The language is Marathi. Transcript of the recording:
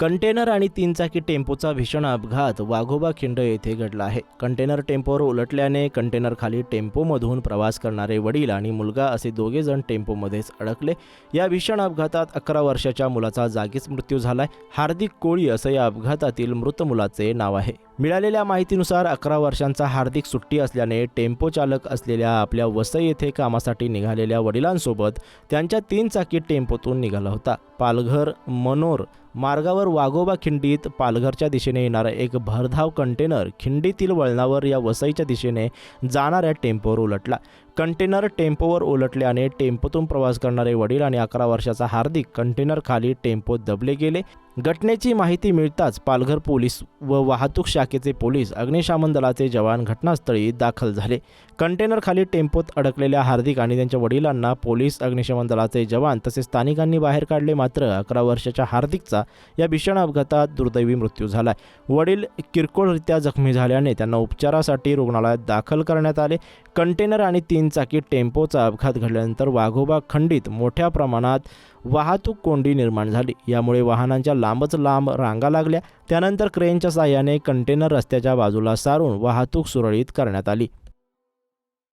कंटेनर आणि तीन चाकी टेम्पोचा भीषण अपघात वाघोबा खिंड येथे घडला आहे. कंटेनर टेम्पोवर उलटल्याने कंटेनर खाली टेम्पोमधून प्रवास करणारे वडील आणि मुलगा असे दोघे जण टेम्पोमध्येच अडकले. या भीषण अपघातात अकरा वर्षाच्या मुलाचा जागीच मृत्यू झालाय. हार्दिक कोळी असं या अपघातातील मृत मुलाचे नाव आहे. मिळालेल्या माहितीनुसार अकरा वर्षांचा हार्दिक सुट्टी असल्याने टेम्पो चालक असलेल्या आपल्या वसई येथे कामासाठी निघालेल्या वडिलांसोबत त्यांच्या तीन चाकी टेम्पोतून निघाला होता. पालघर मनोर मार्गावर वाघोबा खिंडीत पालघरच्या दिशेने येणारा एक भरधाव कंटेनर खिंडीतील वळणावर या वसईच्या दिशेने जाणाऱ्या टेम्पोवर उलटला. कंटेनर टेम्पोवर उलटल्याने टेम्पोतून प्रवास करणारे वडील आणि अकरा वर्षाचा हार्दिक कंटेनर खाली टेम्पोत दबले गेले. घटनेची माहिती मिळताच पालघर पोलीस व वाहतूक शाखेचे पोलीस अग्निशामन दलाचे जवान घटनास्थळी दाखल झाले. कंटेनरखाली टेम्पोत अडकलेल्या हार्दिक आणि त्यांच्या वडिलांना पोलीस अग्निशमन दलाचे जवान तसेच स्थानिकांनी बाहेर काढले. मात्र अकरा वर्षाच्या हार्दिकचा या भीषण अपघातात दुर्दैवी मृत्यू झाला वडील किरकोळरित्या जखमी झाल्याने त्यांना उपचारासाठी रुग्णालयात दाखल करण्यात आले. कंटेनर आणि तीन चाकी टेम्पोचा अपघात घडल्यानंतर वाघोबा खंडीत मोठ्या प्रमाणात वाहतूक कोंडी निर्माण झाली. यामुळे वाहनांच्या लांबच लांब रांगा लागल्या. त्यानंतर क्रेनच्या सहाय्याने कंटेनर रस्त्याच्या बाजूला सारून वाहतूक सुरळीत करण्यात आली.